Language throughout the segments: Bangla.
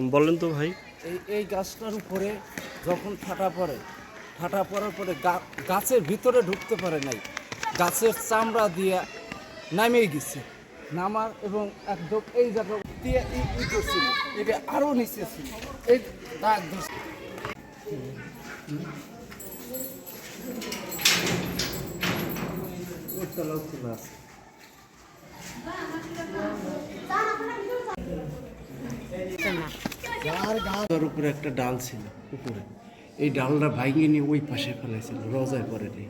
বলেন তো ভাই। এই এই গাছটার উপরে যখন ফাটা পড়ে ফাটা পড়ার পরে গাছের ভিতরে ঢুকতে পারে নাই। গাছের চামড়া দিয়ে নামিয়ে গেছে। নামার এবং একদম এই জায়গা দিয়ে ই- ই করছিল। এটা আরও নিচে ছিল। এই দাগ ধরছে। তার উপরে একটা ডাল ছিল উপরে। এই ডালটা ভাঙিয়ে নিয়ে ওই পাশে ফেলাইছিল রজায় পরে নেই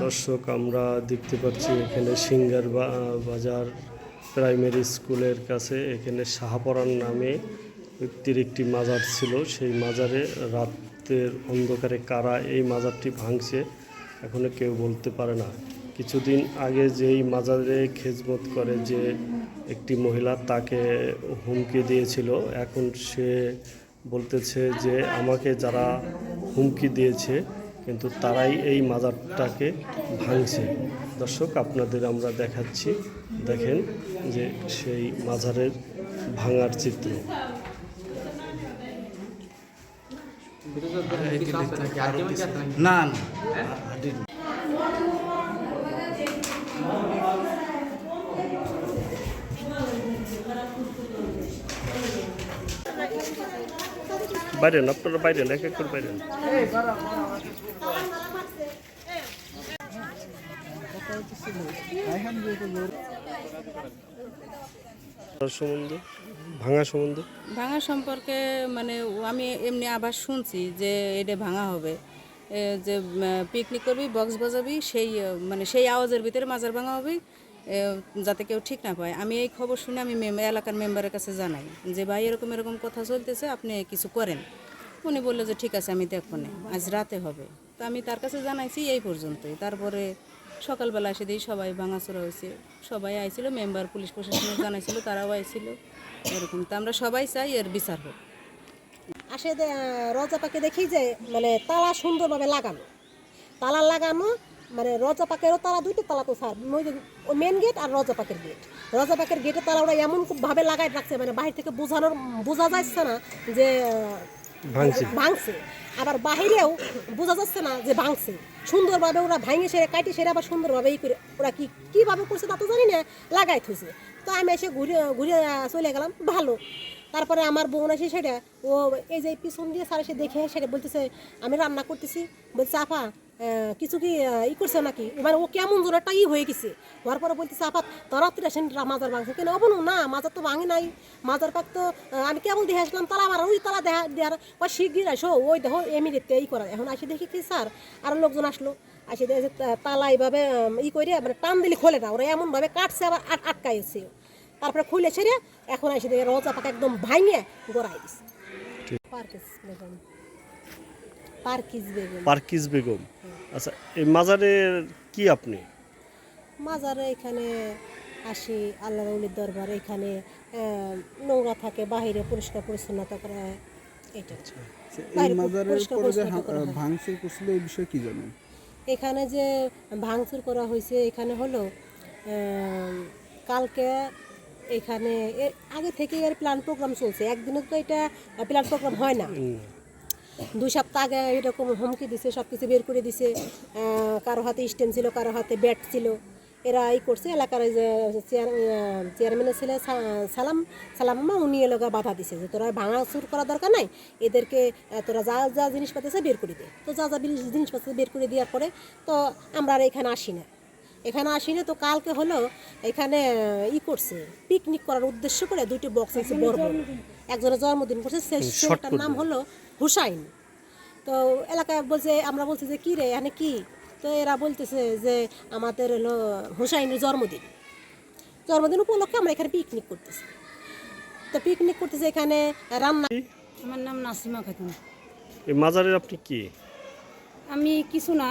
দর্শক আমরা দেখতে পাচ্ছি এখানে সিঙ্গার বা- বাজার প্রাইমারি স্কুলের কাছে এখানে শাহপরান নামে ব্যক্তির একটি মাজার ছিল। সেই মাজারে রাতের অন্ধকারে কারা এই মাজারটি ভাঙছে এখনও কেউ বলতে পারে না। কিছুদিন আগে যেই মাজারে খেজমত করে যে একটি মহিলা তাকে হুমকি দিয়েছিল, এখন সে বলতেছে যে আমাকে যারা হুমকি দিয়েছে, কিন্তু তারাই এই মাজারটাকে ভাঙছে। দর্শক, আপনাদের আমরা দেখাচ্ছি। দেখেন যে সেই মাজারের ভাঙার চিত্র। না না। বাইরেন আপনারা বাইরেন এক এক করে বাইরেন তার সম্বন্ধে? ভাঙা সম্বন্ধে? ভাঙা সম্পর্কে মানে আমি এমনি আবার শুনছি যে এটা ভাঙা হবে। যে পিকনিক করবি বক্স বাজাবি, সেই মানে সেই আওয়াজের ভিতরে মাজার ভাঙা হবে যাতে কেউ ঠিক না পায়। আমি এই খবর শুনে আমি এলাকার মেম্বারের কাছে জানাই যে, ভাই, এরকম এরকম কথা চলতেছে, আপনি কিছু করেন। উনি বলল যে, ঠিক আছে, আমি দেখব না, আজ রাতে হবে। তো আমি তার কাছে জানাইছি, এই পর্যন্তই। তারপরে সকালবেলা এসে দিই সবাই ভাঙাচোরা হয়েছে। সবাই আইছিল, মেম্বার, পুলিশ প্রশাসনে জানাইছিল, তারাও আইছিল। এরকম। তো আমরা সবাই চাই এর বিচার হোক। আসে রজা পাকে দেখি যে মানে তালা সুন্দরভাবে লাগানো। তালা লাগানো মানে রজা পাকেরও তালা, দুইটা তালা তো স্যার মেন গেট আর রজা পাকের গেট রজা পাকের গেটের তালা ওরা এমন ভাবে লাগাই রাখছে মানে বাহির থেকে বোঝানোর, বোঝা যাচ্ছে না যে ভাঙছে। আবার বাহিরেও বোঝা যাচ্ছে না যে ভাঙছে। সুন্দরভাবে ওরা ভাঙে সেরে কাটি সেরে আবার সুন্দরভাবে ই করে ওরা কি কীভাবে করছে তা তো জানি না, লাগাই থুছে তো আমি এসে ঘুরে ঘুরে চলে গেলাম। ভালো। তারপরে আমার বোন আসে সেটা, ও এই যে পিছন দিয়ে স্যার এসে দেখে সেটা বলতেছে, আমি রান্না করতেছি। বলছে, আপা কিছু কি ই করছে নাকি? মানে ও কেমন জোর একটা ই হয়ে গেছে। হওয়ার পরে বলতেছে আপা তোরা আসেন মাজার ভাঙছে কেন? অবন না মাজার তো ভাঙে নাই। মাজার পাক তো আমি কেমন দেখে আসলাম তালা আমার ওই তালা দেখা দেওয়ার ওই শিগগির আসো ওই দেখো এমিরেতে ই করা এখন আসে দেখি কি স্যার আরও লোকজন আসলো। আসে দেখে তালা এইভাবে ই করে মানে টান দিলে খোলে না। ওরা এমনভাবে কাটছে আবার আট আটকাইছে। তারপরে খুলে ছেড়ে এখন এসে দেখে রজা পাকা একদম ভাঙে গড়াই দিছে। পার্কিস পার্কিস বেগম। বেগম। আচ্ছা এই মাজারের কি আপনি? মাজারে এখানে আসি আল্লাহ রৌলির দরবার এখানে আহ, নোংরা থাকে বাহিরে পরিষ্কার পরিচ্ছন্নতা করা হয় এটা এই বাইরে মাজারের পরে যে পরিচ্ছন্নতা করা হয়। ভাঙচুর করছিল এই বিষয়ে কি জানেন? এখানে যে ভাঙচুর করা হয়েছে এখানে হলো কালকে এখানে আগে থেকে এর প্ল্যান প্রোগ্রাম চলছে। একদিনে তো এটা প্ল্যান প্রোগ্রাম হয় না। দুই সপ্তাহ আগে এরকম হুমকি দিছে সব কিছু বের করে দিছে। কারও হাতে স্টেম ছিল কারও হাতে ব্যাট ছিল। এরা এই করছে এলাকার ওই যে চেয়ার চেয়ারম্যানের ছেলে সালাম সালাম মা উনি এলাকা বাধা দিছে যে তোরা ভাঙাচুর করা দরকার নাই এদেরকে তোরা যা যা জিনিসপাতি আছে বের করে দে। তো যা যা জিনিস- জিনিসপাতি বের করে দেওয়ার পরে তো আমরা আর এখানে আসি না। এখানে আসি না তো কালকে হলো এখানে ই করছে পিকনিক করার উদ্দেশ্য করে দুইটি বক্স আছে বড় বড়। একজনের জন্মদিন করছে। সেই ছেলেটার নাম হলো হুসাইন। তো এলাকায় বলছে আমরা বলছি যে কী রে এখানে কি? তো এরা বলতেছে যে আমাদের হলো হুসাইনের জন্মদিন। জন্মদিন উপলক্ষে আমরা এখানে পিকনিক করতেছি। তো পিকনিক করতেছি এখানে রান্না আমার নাম নাসিমা খাতুন। এই মাজারের আপনি কি? আমি কিছু না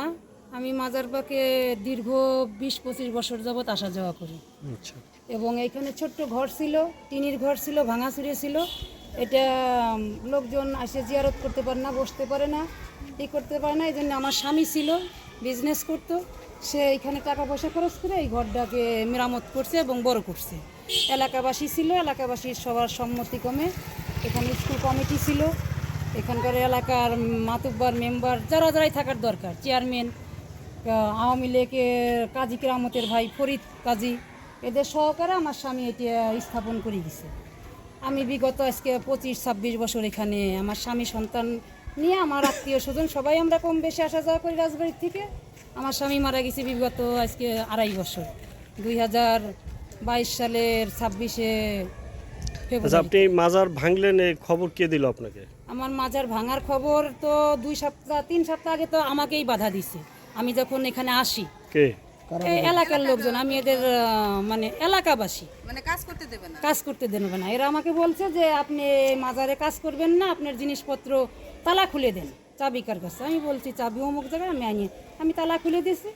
আমি মাজার পাকে দীর্ঘ বিশ পঁচিশ বছর যাবৎ আসা যাওয়া করি। আচ্ছা। এবং এখানে ছোট্ট ঘর ছিল টিনের ঘর ছিল ভাঙাচুরে ছিল। এটা লোকজন আসে জিয়ারত করতে পারে না, বসতে পারে না, ই করতে পারে না, এই জন্য আমার স্বামী ছিল বিজনেস করতো। সে এখানে টাকা পয়সা খরচ করে এই ঘরটাকে মেরামত করছে এবং বড় করছে। এলাকাবাসী ছিল এলাকাবাসীর সবার সম্মতিক্রমে এখানে স্কুল কমিটি ছিল। এখানকার এলাকার মাতুব্বার মেম্বার যারা যারাই থাকার দরকার চেয়ারম্যান আওয়ামী লীগের কাজী কেরামতের ভাই ফরিদ কাজী, এদের সহকারে আমার স্বামী এটা স্থাপন করে গেছে আমি বিগত আজকে পঁচিশ ছাব্বিশ বছর এখানে আমার স্বামী সন্তান নিয়ে আমার আত্মীয় স্বজন সবাই আমরা কম বেশি আসা যাওয়া করি রাজবাড়ির থেকে। আমার স্বামী মারা গেছে বিগত আজকে আড়াই বছর দুই হাজার বাইশ সালের ছাব্বিশে আচ্ছা আপনি মাজার ভাঙলেন এই খবর কে দিল আপনাকে? আমার মাজার ভাঙার খবর তো দুই সপ্তাহ তিন সপ্তাহ আগে তো আমাকেই বাধা দিছে। আমি যখন এখানে আসি কে? এলাকার লোকজন আমি এদের মানে এলাকাবাসী। মানে কাজ করতে দেবে না? কাজ করতে দেবে না। এরা আমাকে বলছে যে আপনি মাজারে কাজ করবেন না আপনার জিনিসপত্র তালা খুলে দেন চাবিকার কাছে আমি বলছি চাবি অমুক জায়গায় আমি আনি। আমি তালা খুলে দিছি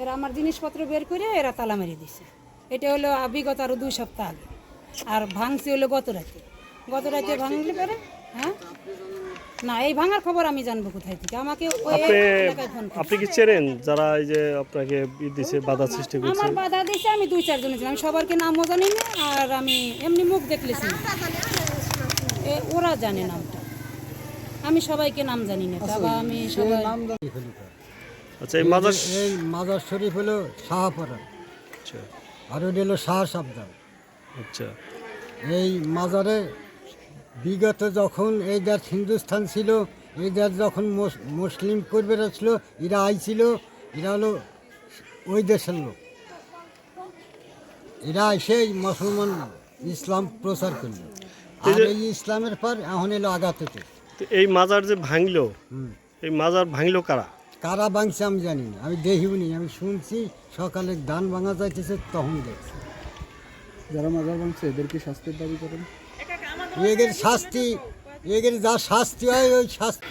এরা আমার জিনিসপত্র বের করে এরা তালা মেরে দিছে। এটা হলো বিগত আরও দুই সপ্তাহ আগে। আর ভাঙছে হলো গত রাতে। গত রাতে ভাঙলে পরে হ্যাঁ? না এই ভাঙার খবর আমি জানব কোথায় থেকে? আমাকে ওই আপনি এলাকায় ফোন করে। আপনি কি চেনেন যারা এই যে আপনাকে ই দিছে বাধা সৃষ্টি করছে? আমার বাধা দিয়েছে আমি দুই চারজনের ছিলাম। আমি সবারকে নামও জানি না আর আমি এমনি মুখ দেখলেছি এ, ওরা জানে নামটা। আমি সবাইকে নাম জানি না তবে আমি সবাই আচ্ছা এই মাজার এই মাজার শরীফ হলো শাহপাড়া আচ্ছা। আর ওটা হলো শাহ সাবদান আচ্ছা। এই মাজারে বিগত যখন এই দেশ হিন্দুস্তান ছিল এই দেশ যখন মুসলিম করবে ছিল এরা আইছিল এরা হলো ওই দেশের লোক। এরা এসে মুসলমান ইসলাম প্রচার করল। আর এই ইসলামের পর এখন এলো আগাতেতে তো এই মাজার যে ভাঙলো এই মাজার ভাঙলো কারা? কারা ভাঙছে আমি জানি না আমি দেখিওনি আমি শুনছি সকালে ধান ভাঙা যাইতেছে তখন দেখছি। যারা মাজার ভাঙছে এদেরকে শাস্তির দাবি করেন? এগের শাস্তি এদের যা শাস্তি হয় ওই শাস্তি